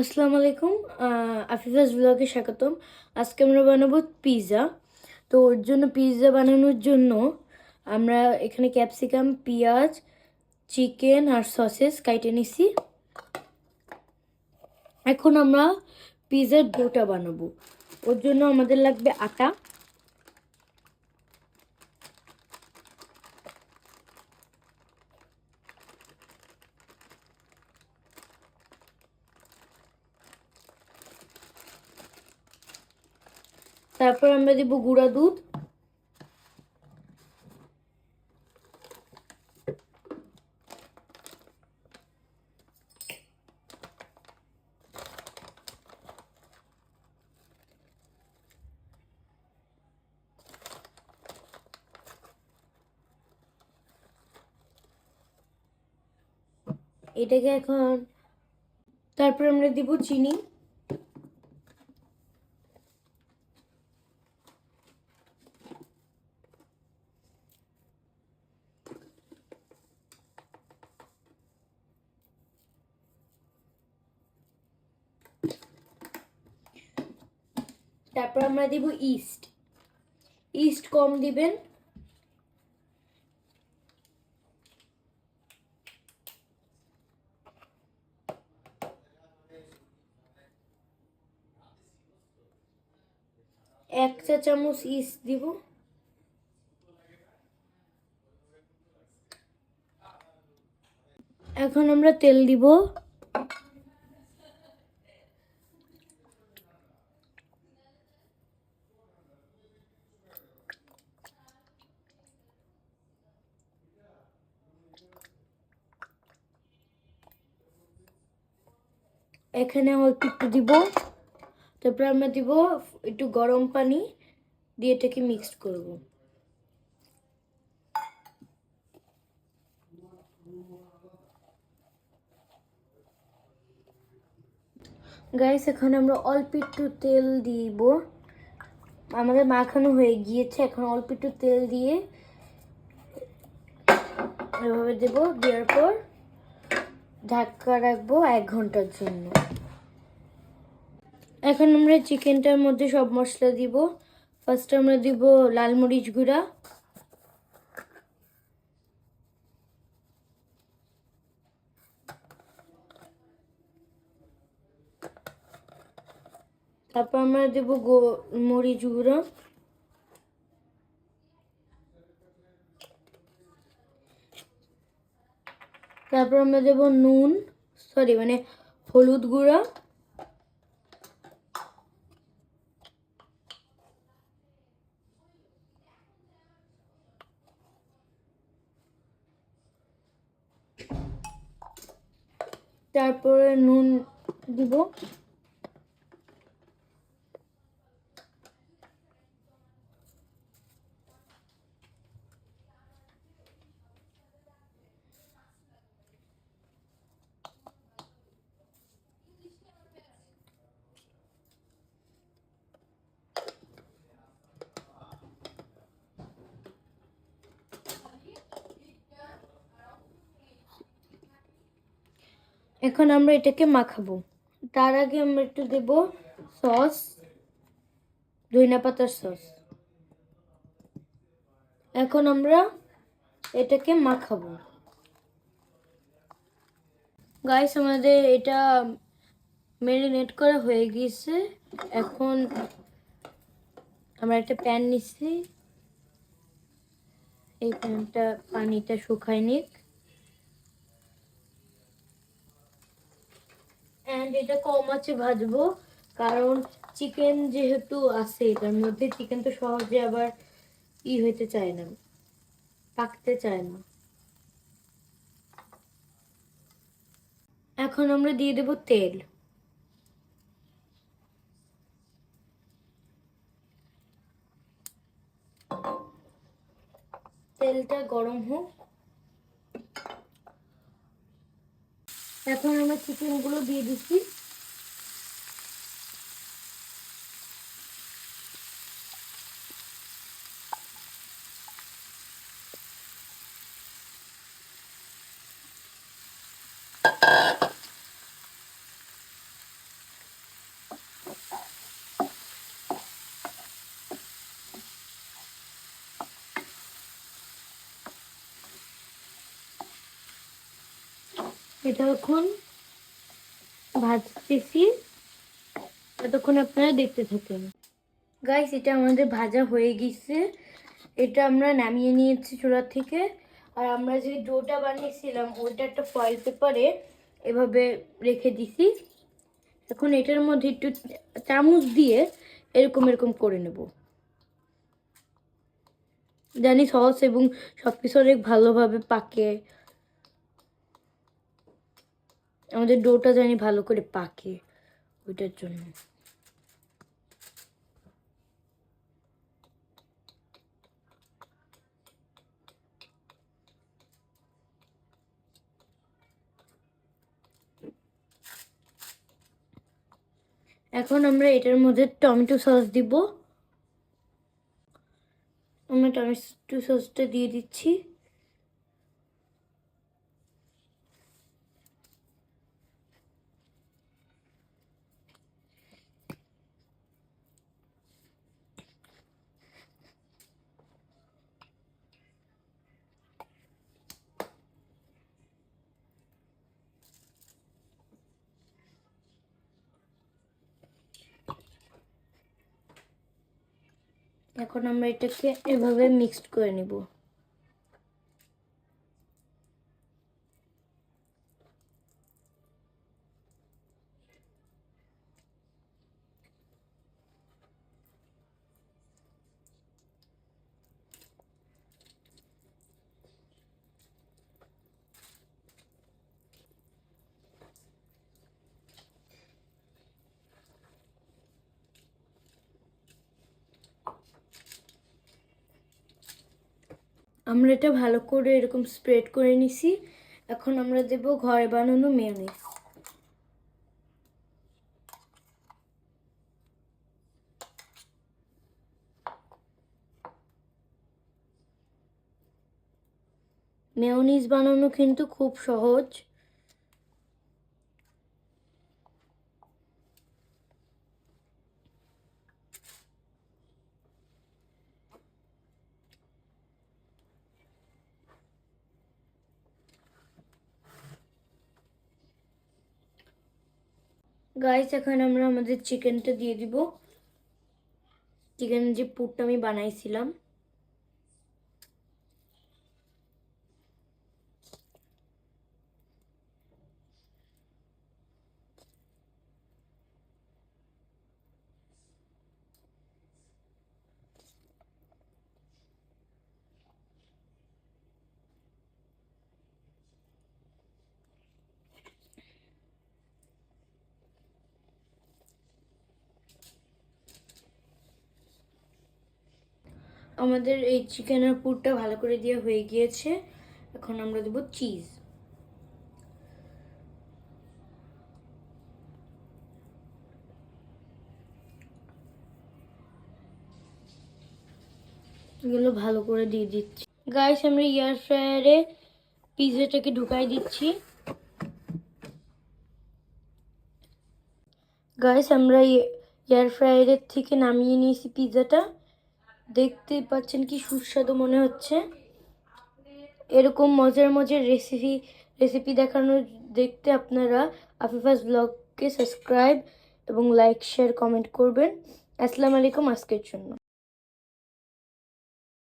আসসালামু আলাইকুম আফিফাজ ব্লগে স্বাগতম। আজকে আমরা বানাবো পিৎজা তো ওর জন্য পিৎজা বানানোর জন্য আমরা এখানে ক্যাপসিকাম, পেঁয়াজ, চিকেন আর সসেস কাইটে নিছি। এখন আমরা পিৎজার ডোটা বানাবো। ওর জন্য আমাদের লাগবে আটা। তারপর আমরা দেব গুঁড়া দুধ। এটাকে এখন তারপর আমরা দিব চিনি। তারপর আমরা দিব ইস্ট। ইস্ট কম দিবেন। এক চা চামচ ইস্ট দিব। এখন আমরা তেল দিব। এখানে অল্প একটু দিব। তারপর আমরা দিব একটু গরম পানি দিয়ে এটাকে মিক্সড করব। গাইস এখানে আমরা অল্প একটু তেল দিব। আমাদের মাখানো হয়ে গিয়েছে, এখন অল্প একটু তেল দিয়ে এভাবে দেব, দেওয়ার পর ঢাকা রাখব এক ঘণ্টার জন্য। এখন আমরা চিকেনটার মধ্যে সব মশলা দিব। ফার্স্ট আমরা দিব লাল মরিচ গুঁড়া। তারপর আমরা দেব গো মরিচ গুঁড়ো। তারপর আমরা দেব নুন সরি মানে হলুদ গুঁড়া। তারপরে নুন দিব। এখন আমরা এটাকে মাখাবো। তার আগে আমরা একটু দেব সস ধইনা পাতার সস। এখন আমরা এটাকে মাখাবো। গাইস আমাদের এটা মেরিনেট করা হয়ে গিয়েছে। এখন আমরা একটা প্যান নিচ্ছি। এই প্যানটা পানিটা শুকায় নিক। অ্যান্ড এটা কম আছে ভাজবো, কারণ চিকেন যেহেতু আছে, এটার মধ্যে চিকেন তো সহজে আবার ই হইতে চায় না, পাকতে চায় না। এখন আমরা দিয়ে দেব তেল। তেলটা গরম হোক এখন আমরা চিকেনগুলো দিয়ে দিচ্ছি। এটা এখন ভাজতেছি। ততক্ষণ আপনারা দেখতে থাকেন। গাইস এটা আমাদের ভাজা হয়ে গেছে। এটা আমরা নামিয়ে নিয়েছি চুলা থেকে। আর আমরা যে ডোটা বানিয়েছিলাম ওটা একটা ফয়েল পেপারে এভাবে রেখে দিছি। এখন এটার মধ্যে একটু চামচ দিয়ে এরকম এরকম করে নেব। জানি সস এবং সব কিছু অনেক ভালোভাবে পাকে। আমাদের ডোটা জানি ভালো করে পাকে ওইটার জন্য। এখন আমরা এটার মধ্যে টমেটো সস দিব। আমরা টমেটো সসটা দিয়ে দিচ্ছি। এখন আমরা এটাকে এভাবে মিক্সড করে নিব। আমরা এটা ভালো করে এরকম স্প্রেড করে নিছি। এখন আমরা দেব ঘরে বানানো মেয়োনিজ মেয়নিজ বানানো কিন্তু খুব সহজ। গাইস এখন আমরা আমাদের চিকেনটা দিয়ে দিব। চিকেনের যে পুরটা আমি বানাইছিলাম। আমাদের এই চিকেনের পুরটা ভালো করে দিয়ে হয়ে গিয়েছে। এখন আমরা দেবো চিজ এগুলো ভালো করে দিয়ে দিচ্ছি। গাইস আমরা এয়ার ফ্রায়ারে পিৎজাটাকে ঢুকাই দিচ্ছি। গাইস আমরা এয়ার ফ্রায়ারের থেকে নামিয়ে নিয়েছি পিৎজাটা দেখতে পাচ্ছেন কি সুস্বাদু মনে হচ্ছে। এরকম মজার মজার রেসিপি রেসিপি দেখানো দেখতে আপনারা আফিফাস ব্লগকে সাবস্ক্রাইব এবং লাইক শেয়ার কমেন্ট করবেন। আসসালামু আলাইকুম আজকের জন্য।